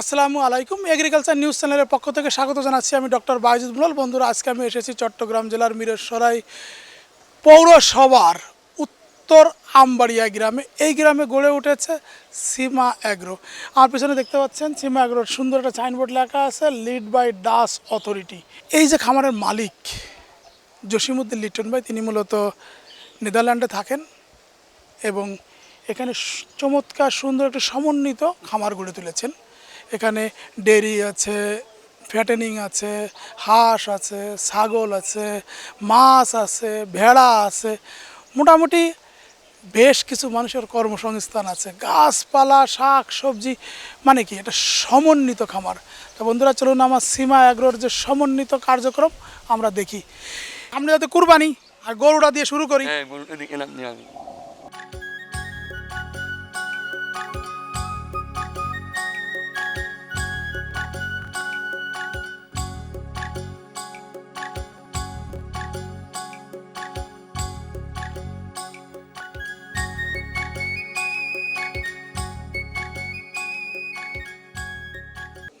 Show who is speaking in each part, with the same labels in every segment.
Speaker 1: আসসালামু আলাইকুম। Agriculture news চ্যানেলের পক্ষ থেকে স্বাগত জানাচ্ছি আমি ডক্টর বাইজুদ মুলাল। বন্ধুরা, আজকে আমি এসেছি চট্টগ্রাম জেলার মিরসরাই পৌরসভার উত্তর আমবাড়িয়া গ্রামে। এই গ্রামে গড়ে উঠেছে সীমা অ্যাগ্রো আমার পিছনে দেখতে পাচ্ছেন, সীমা অ্যাগ্রোর সুন্দর একটা সাইনবোর্ড লেখা আছে লিড বাই ডাস অথরিটি এই যে খামারের মালিক জসিমুদ্দিন লিটন ভাই, তিনি মূলত নেদারল্যান্ডে থাকেন এবং এখানে চমৎকার সুন্দর একটা সমন্বিত খামার গড়ে তুলেছেন। এখানে ডেরি আছে, ফ্যাটেনিং আছে, হাঁস আছে, ছাগল আছে, মাছ আছে, ভেড়া আছে। মোটামুটি বেশ কিছু মানুষের কর্মসংস্থান আছে। গাছপালা, শাক, সবজি মানে কি, এটা সমন্বিত খামার। তো বন্ধুরা, চলুন আমার সীমা অ্যাগ্রোর যে সমন্বিত কার্যক্রম আমরা দেখি। আমরা যাতে কুরবানি আর গরুটা দিয়ে শুরু করি।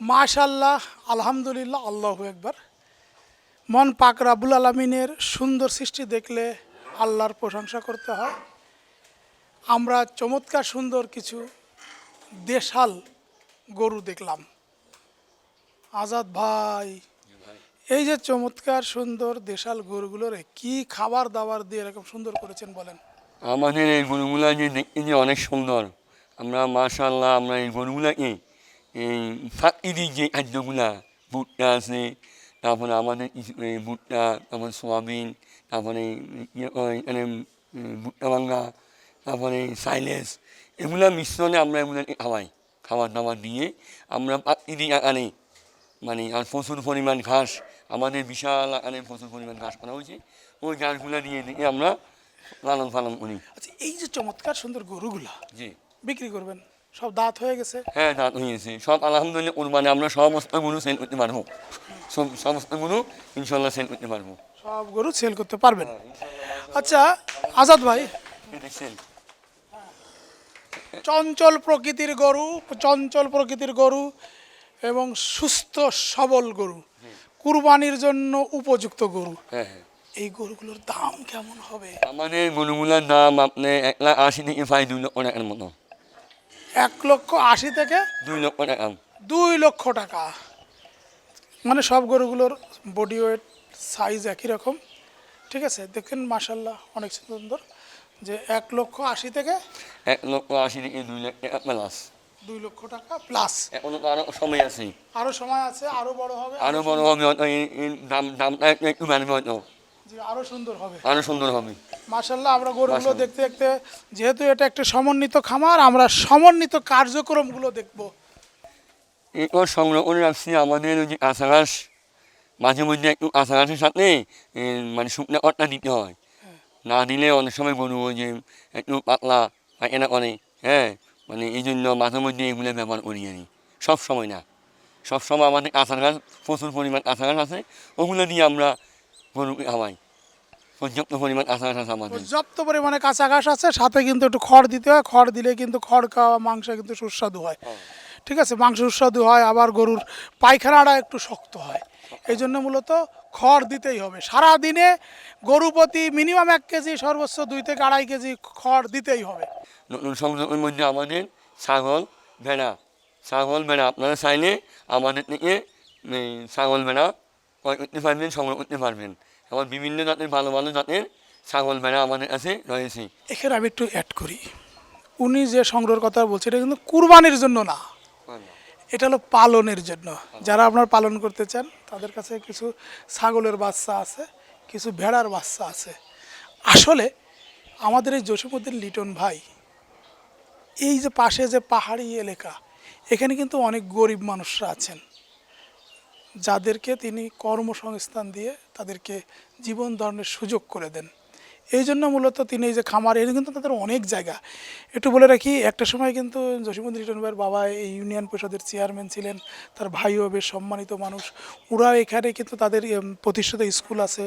Speaker 1: মাশাল্লাহ আলহামদুলিল্লাহ, আল্লাহ একবার। মন পাক রাবুল আলমিনের সুন্দর সৃষ্টি দেখলে আল্লাহর প্রশংসা করতে হয়। আমরা চমৎকার সুন্দর কিছু দেশাল গরু দেখলাম। আজাদ ভাই, এই যে চমৎকার সুন্দর দেশাল গরুগুলোরে কি খাবার দাবার দিয়ে এরকম সুন্দর করেছেন বলেন।
Speaker 2: আমাদের এই গরুগুলা যে অনেক সুন্দর। আমরা মাশাল্লাহ আমরা এই গরুগুলাকে যে খাদ্যগুলা ভুট্টা আছে তারপরে আমাদের ভুট্টা তারপরে সোয়াবিন তারপরে এখানে ভুট্টা ভাঙ্গা তারপরে সাইলেস এগুলা মিশ্রণে আমরা এগুলোকে খাওয়াই খাবার দাবার দিয়ে আমরা পাকি আকারে মানে আর প্রচুর পরিমাণ ঘাস আমাদের বিশাল আকারে প্রচুর পরিমাণ ঘাস করা হয়েছে ওই ঘাসগুলো দিয়ে দিয়ে আমরা লালন পালন করি
Speaker 1: আচ্ছা এই যে চমৎকার সুন্দর গরুগুলা
Speaker 2: জি
Speaker 1: বিক্রি করবেন সব দাঁত হয়ে গেছে।
Speaker 2: হ্যাঁ দাঁত হয়েছে সব আলহামদুলিল্লাহ কোরবানি আমরা সমস্তগুলো সেল করতে পারব। সব সমস্তগুলো ইনশাল্লাহ সেল করতে পারব।
Speaker 1: সব গরু সেল করতে পারবেন। আচ্ছা আজাদ ভাই।
Speaker 2: দেখছেন।
Speaker 1: চঞ্চল প্রকৃতির গরু চঞ্চল প্রকৃতির গরু এবং সুস্থ সবল গরু। কুরবানির জন্য উপযুক্ত গরু।
Speaker 2: হ্যাঁ হ্যাঁ।
Speaker 1: এই গরুগুলোর দাম কেমন হবে?
Speaker 2: আমাদের গরুগুলার দাম আপনি এক লাখ আশি থেকে প্রায় দুই লক্ষ টাকার মতো।
Speaker 1: এক লক্ষ আশি থেকে
Speaker 2: দুই লক্ষ টাকা।
Speaker 1: দুই লক্ষ টাকা। মানে সব গরুগুলোর বডি ওয়েট সাইজ একই রকম। ঠিক আছে? দেখেন মাসাল্লাহ অনেক সুন্দর। যে এক লক্ষ আশি থেকে
Speaker 2: এক লক্ষ আশি থেকে দুই লক্ষ টাকা প্লাস
Speaker 1: দুই লক্ষ টাকা প্লাস
Speaker 2: এখনও তো আরও সময় আছে।
Speaker 1: আরও সময় আছে আরও বড় হবে।
Speaker 2: আরও বড় হবে দাম দামটা একটু হয়তো।
Speaker 1: আরও সুন্দর হবে।
Speaker 2: আরও সুন্দর হবে।
Speaker 1: মাশাল্লাহ আমরা গরুগুলো দেখতে দেখতে যেহেতু এটা একটা সমন্বিত খামার আমরা সমন্বিত কার্যক্রমগুলো দেখব।
Speaker 2: এরপর সংগ্রহ করে রাখছি আমাদের ওই যে কাঁচা মাঝে মধ্যে একটু কাঁচা ঘাসের সাথে মানে শুকনো অটটা দিতে হয়। না দিলে অনেক সময় গরু ওই যে একটু পাতলা পায়খানা করে হ্যাঁ? মানে এই জন্য মাঝে মধ্যে এগুলো ব্যবহার করি আমি। সব সময় না। সব সময় আমাদের কাঁচা ঘাস প্রচুর পরিমাণ কাঁচা ঘাস আছে ওগুলো দিয়ে আমরা খাওয়াই পর্যাপ্ত পরিমাণ কাঁচা ঘাস আমাদের
Speaker 1: পর্যাপ্ত পরিমাণে কাঁচা ঘাস আছে সাথে কিন্তু একটু খড় দিতে হয়। খড় দিলে কিন্তু খড় খাওয়া মাংস কিন্তু সুস্বাদু হয়। ঠিক আছে মাংস সুস্বাদু হয় আবার গরুর পায়খানাটা একটু শক্ত হয়। এই জন্য মূলত খড় দিতেই হবে। সারা দিনে গরু প্রতি মিনিমাম এক কেজি সর্বোচ্চ দুই থেকে আড়াই কেজি খড় দিতেই হবে।
Speaker 2: নতুন সংযোগের মধ্যে আমাদের ছাগল ভেড়া। ছাগল ভেড়া আপনারা চাইলে আমাদের থেকে ছাগল ভেড়া ক্রয় পারবেন সংগ্রহ পারবেন এবার বিভিন্ন জাতের ভালো ভালো জাতের ছাগল ভেড়া আমাদের কাছে রয়েছে
Speaker 1: এখানে আমি একটু অ্যাড করি। উনি যে সংগ্রহের কথা বলছে, এটা কিন্তু কুরবানির জন্য না। এটা হলো পালনের জন্য। যারা আপনার পালন করতে চান, তাদের কাছে কিছু ছাগলের বাচ্চা আছে, কিছু ভেড়ার বাচ্চা আছে। আসলে আমাদের এই জসিমুদ্দিন লিটন ভাই, এই যে পাশে যে পাহাড়ি এলাকা, এখানে কিন্তু অনেক গরিব মানুষরা আছেন। যাদেরকে তিনি কর্মসংস্থান দিয়ে তাদেরকে জীবন ধারণের সুযোগ করে দেন। এই জন্য মূলত তিনি এই যে খামার, এর কিন্তু তাদের অনেক জায়গা। একটু বলে রাখি, একটা সময় কিন্তু জসীমুদ্দিন লিটন ভাইয়ের বাবা এই ইউনিয়ন পরিষদের চেয়ারম্যান ছিলেন, তার ভাইও বেশ সম্মানিত মানুষ। ওরা এখানে কিন্তু তাদের প্রতিষ্ঠিত স্কুল আছে।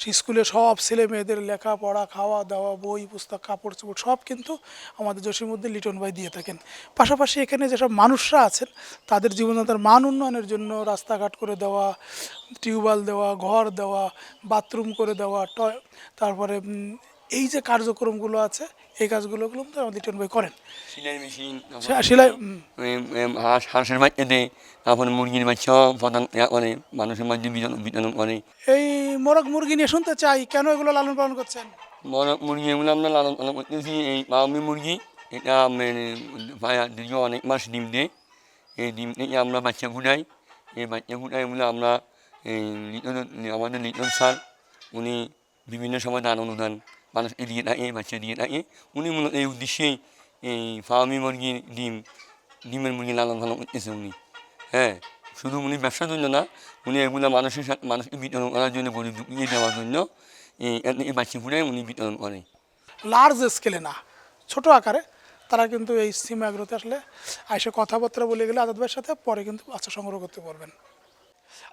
Speaker 1: সেই স্কুলে সব ছেলে মেয়েদের লেখাপড়া খাওয়া দাওয়া বই, পুস্তক কাপড় চোপড় সব কিন্তু আমাদের জসীমুদ্দিন লিটন ভাই দিয়ে থাকেন। পাশাপাশি এখানে যেসব মানুষরা আছেন, তাদের জীবনযাত্রার মান উন্নয়নের জন্য রাস্তাঘাট করে দেওয়া টিউবওয়েল দেওয়া ঘর দেওয়া বাথরুম করে দেওয়া টয় তারপরে এই যে কার্যক্রমগুলো আছে এই কাজগুলো গুলো কিন্তু আমাদের লিটন ভাই করেন।
Speaker 2: সেলাই মেশিন
Speaker 1: সেলাই
Speaker 2: হাঁসের বাচ্চা দেয় তারপরে মুরগির প্রদান ইয়া করে মানুষের মাঝে বিতরণ করে।
Speaker 1: এই মোরগ মুরগি নিয়ে শুনতে চাই কেন এগুলো লালন পালন করছেন?
Speaker 2: বড় মুরগি এগুলো আমরা লালন পালন করতেছি এই পাওমি মুরগি এটা মানে দীর্ঘ অনেক মাস ডিম দেয়। এই ডিম থেকে আমরা বাচ্চা ফুটাই এই বাচ্চা ফুটাই এগুলো আমরা এই আমাদের লিটন স্যার উনি বিভিন্ন সময় দান অনুদান মানুষকে দিয়ে থাকে বাচ্চা দিয়ে থাকে উনি মূলত এই উদ্দেশ্যেই এই ফার্মি মুরগির ডিম, ডিমের মুরগি লালন পালন করতেছে উনি। হ্যাঁ শুধু উনি ব্যবসার জন্য না, উনি এগুলো মানুষের সাথে মানুষকে বিতরণ করার জন্য গরিব দুঃখীকে দেওয়ার জন্য এই বাচ্চা ফুটাই উনি বিতরণ করে।
Speaker 1: লার্জ স্কেলে না, ছোট আকারে। তারা কিন্তু এই সিম অ্যাগ্রোতে আসলে আইসে কথাবার্তা বলে গেলে আজাদ সাথে পরে কিন্তু বাচ্চা সংগ্রহ করতে পারবেন।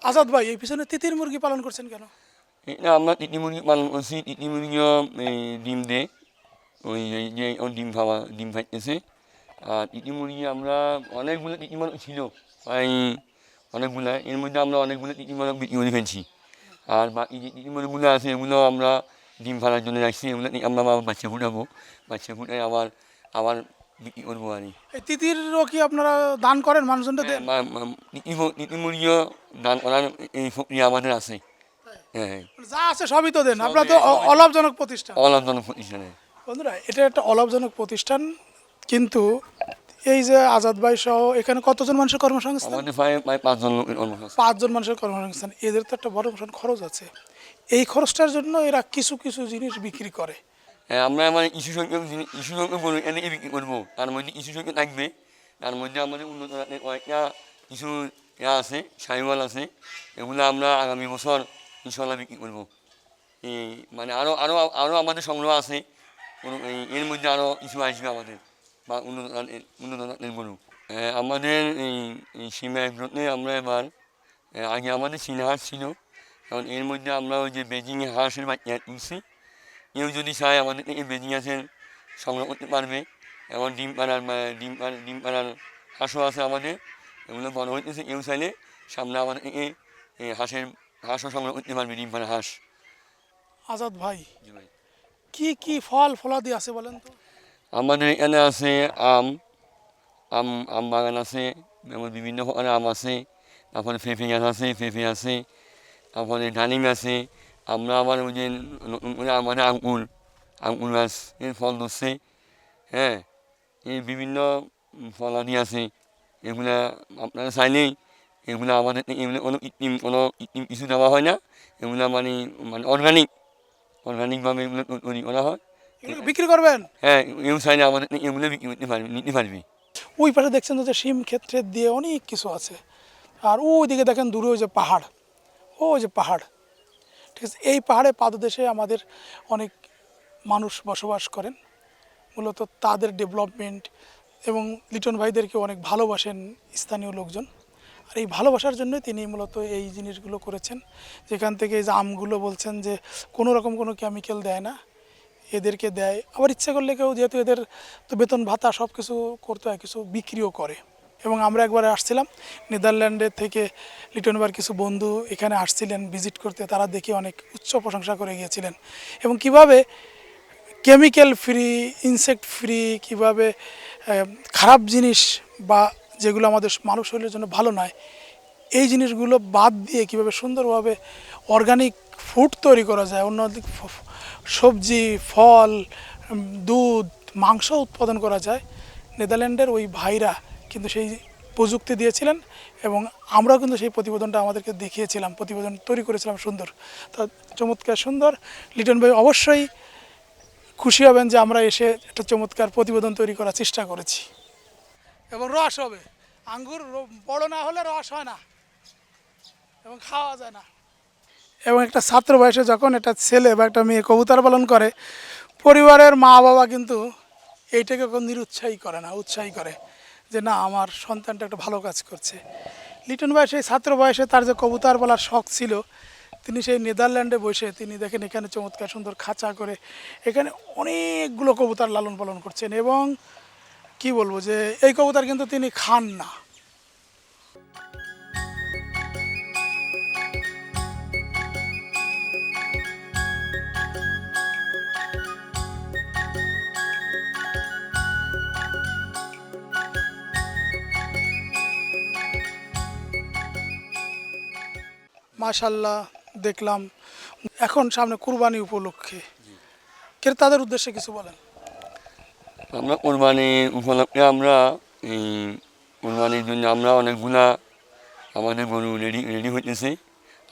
Speaker 1: আজাদ ভাই, এই পিছনে তিতির মুরগি পালন করছেন কেন?
Speaker 2: এটা আমরা তিতি মুরগি পালন করছি। তিতি মুরগিও ডিম দেয়। ওই যে ডিম খাওয়া, ডিম খাইতেছে। আর তিতি মুরগি আমরা অনেকগুলো তিতি মুরগ ছিল। প্রায় অনেকগুলো। এর মধ্যে আমরা অনেকগুলো তিতি মুরগ বিক্রি করে ফেলছি। আর বাকি যে তিতি মুরগগুলো আছে, এগুলো আমরা ডিম ফালার জন্য রাখছি। এগুলো আমরা বাচ্চা ফুটাবো। বাচ্চা ফুটাই আবার আবার বিক্রি করব আর
Speaker 1: এই তিতিরও কি আপনারা দান করেন মানুষজনটা দেন
Speaker 2: মা- মা- তিতি মু- তিতি মুরগিও দান করার এই প্রক্রিয়া আমাদের আছে। হ্যাঁ হ্যাঁ।
Speaker 1: যা আছে সবই তো দেন। আপনারা তো অলাভজনক প্রতিষ্ঠান।
Speaker 2: অলাভজনক প্রতিষ্ঠানে
Speaker 1: বন্ধুরা এটা একটা অলাভজনক প্রতিষ্ঠান কিন্তু এই যে আজাদ ভাই সহ এখানে কতজন মানুষের কর্মসংস্থান?
Speaker 2: পাঁচজন
Speaker 1: মানুষের কর্মসংস্থান। এদের তো একটা বড় খরচ আছে। এই খরচটার জন্য এরা কিছু কিছু জিনিস বিক্রি করে।
Speaker 2: হ্যাঁ, আমরা আমার ইস্যু সংখ্যক ইস্যু সংখ্যক গরু এনেকে বিক্রি করব। তার মধ্যে ইস্যু সংখ্যক থাকবে। তার মধ্যে আমাদের উন্নত জাতের কয়েকটা কিছু ইয়া আছে সাইওয়াল আছে। এগুলো আমরা আগামী বছর ইনশাল্লাহ বিক্রি করব। এই মানে আরও আরও আরও আমাদের সংগ্রহ আছে। এর মধ্যে আরও কিছু আসবে আমাদের বা উন্নত উন্নত জাতের গরু। হ্যাঁ, আমাদের এই সীমা এগ্রোতে আমরা এবার আগে আমাদের চীনা ছিল। কারণ এর মধ্যে আমরা ওই যে বেজিং হাঁসের বাচ্চা তুলছি কেউ যদি চায় আমাদের থেকে বেজিং হাঁসের সংগ্রহ করতে পারবে এবং ডিম পাড়ার ডিম পাড়ার ডিম পাড়ার হাঁসও আছে আমাদের। এগুলো বড় হইতেছে কেউ চাইলে সামনে আমাদের থেকে হাঁসের হাঁসও সংগ্রহ করতে পারবে ডিম পাড়ার হাঁস।
Speaker 1: আজাদ ভাই। কি কি ফল ফলাদি আছে বলেন তো?
Speaker 2: আমাদের এখানে আছে আম। আম আম বাগান আছে যেমন বিভিন্ন আম আছে। তারপরে পেঁপে গাছ আছে পেঁপে আছে। তারপরে ডালিম আছে। আমরা আবার ওই যে আমাদের আঙ্কুর আঙ্কুর গাছ এর ফল ধরছে হ্যাঁ এই বিভিন্ন ফলাদি আছে এগুলা আপনারা চাইলেই এগুলো আমাদের এগুলো কোনো কৃত্রিম কোনো কৃত্রিম কিছু দেওয়া হয় না এগুলো মানে মানে অর্গানিক অর্গানিকভাবে এগুলো তৈরি করা হয়
Speaker 1: এগুলো বিক্রি করবেন
Speaker 2: হ্যাঁ এও চাইলে আমাদের এগুলো বিক্রি করতে পারবি নিতে পারবি
Speaker 1: ওই পাশে দেখছেন তো যে শিম ক্ষেত্রে দিয়ে অনেক কিছু আছে আর ওই দিকে দেখেন দূরে ওই যে পাহাড় ওই যে পাহাড় ঠিক আছে এই পাহাড়ে পাদদেশে আমাদের অনেক মানুষ বসবাস করেন। মূলত তাদের ডেভেলপমেন্ট এবং লিটন ভাইদেরকে অনেক ভালোবাসেন স্থানীয় লোকজন। আর এই ভালোবাসার জন্যই তিনি মূলত এই জিনিসগুলো করেছেন। যেখান থেকে এই যে আমগুলো বলছেন যে কোনো রকম কোনো কেমিক্যাল দেয় না, এদেরকে দেয়। আবার ইচ্ছে করলে কেউ যেহেতু এদের তো বেতন ভাতা সব কিছু করতে হয়, কিছু বিক্রিও করে। এবং আমরা একবার আসছিলাম। নেদারল্যান্ডের থেকে লিটনবার কিছু বন্ধু এখানে আসছিলেন ভিজিট করতে। তারা দেখে অনেক উচ্চ প্রশংসা করে গিয়েছিলেন। এবং কীভাবে কেমিক্যাল ফ্রি, ইনসেক্ট ফ্রি, কীভাবে খারাপ জিনিস বা যেগুলো আমাদের মানব শরীরের জন্য ভালো নয়, এই জিনিসগুলো বাদ দিয়ে কীভাবে সুন্দরভাবে অর্গানিক ফুড তৈরি করা যায়, অন্যদিক ফ- সবজি, ফল দুধ, মাংস উৎপাদন করা যায়, নেদারল্যান্ডের ওই ভাইরা কিন্তু সেই প্রযুক্তি দিয়েছিলেন এবং আমরাও কিন্তু সেই প্রতিবেদনটা আমাদেরকে দেখিয়েছিলাম, প্রতিবেদন তৈরি করেছিলাম সুন্দর। তা চমৎকার সুন্দর। লিটন ভাই, অবশ্যই খুশি হবেন যে আমরা এসে একটা চমৎকার প্রতিবেদন তৈরি করার চেষ্টা করেছি। এবং রস হবে। আঙ্গুর বড় না হলে রস হয় না। এবং খাওয়া যায় না। এবং একটা ছাত্র বয়সে যখন একটা ছেলে বা একটা মেয়ে কবুতর পালন করে, পরিবারের মা বাবা কিন্তু এইটাকে নিরুৎসাহী করে না, উৎসাহী করে। যে না, আমার সন্তানটা একটা ভালো কাজ করছে। লিটন ভাই সেই ছাত্র বয়সে তার যে কবুতর বলার শখ ছিল, তিনি সেই নেদারল্যান্ডে বসে তিনি দেখেন এখানে চমৎকার সুন্দর খাঁচা করে এখানে অনেকগুলো কবুতর লালন পালন করছেন এবং কি বলব যে, এই কবুতর কিন্তু তিনি খান না। মাশাল্লাহ, দেখলাম। এখন সামনে কুরবানি উপলক্ষে। ক্রেতাদের উদ্দেশ্যে কিছু বলেন।
Speaker 2: আমরা কোরবানি উপলক্ষে আমরা, এই কোরবানির জন্য আমরা অনেকগুলা আমাদের গরু রেডি রেডি হইতেছে।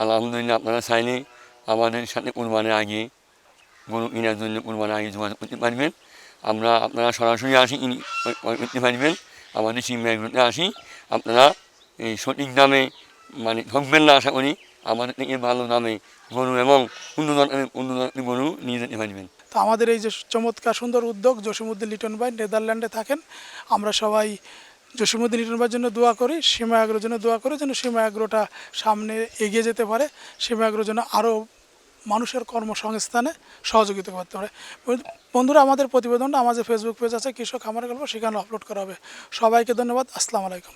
Speaker 2: আলহামদুলিল্লাহ আপনারা চাইলে আমাদের সাথে কোরবানির আগে গরু কেনার জন্য কোরবানির আগে যোগাযোগ করতে পারবেন। আমরা, আপনারা সরাসরি আসি করতে পারবেন। আমাদের সিমরাইগুলোতে আসি, আপনারা এই সঠিক দামে মানে ঠকবেন না, আশা করি। আমাদের থেকে ভালো দামে গরু এবং উন্নত উন্নত গরু নিয়ে যেতে পারবেন
Speaker 1: তো আমাদের এই যে চমৎকার, সুন্দর উদ্যোগ জসিমুদ্দিন লিটন ভাই, নেদারল্যান্ডে থাকেন। আমরা সবাই জসিমুদ্দিন লিটন ভাইয়ের জন্য দোয়া করি, সীমা আগ্রোর জন্য দোয়া করি, যেন সীমা আগ্রোটা সামনে এগিয়ে যেতে পারে। সীমা আগ্রোর জন্য আরও মানুষের কর্মসংস্থানে সহযোগিতা করতে পারে। বন্ধুরা, আমাদের প্রতিবেদনটা আমাদের ফেসবুক পেজ আছে, কৃষক আমার গল্প সেখানে আপলোড করা হবে। সবাইকে ধন্যবাদ, আসসালামু আলাইকুম।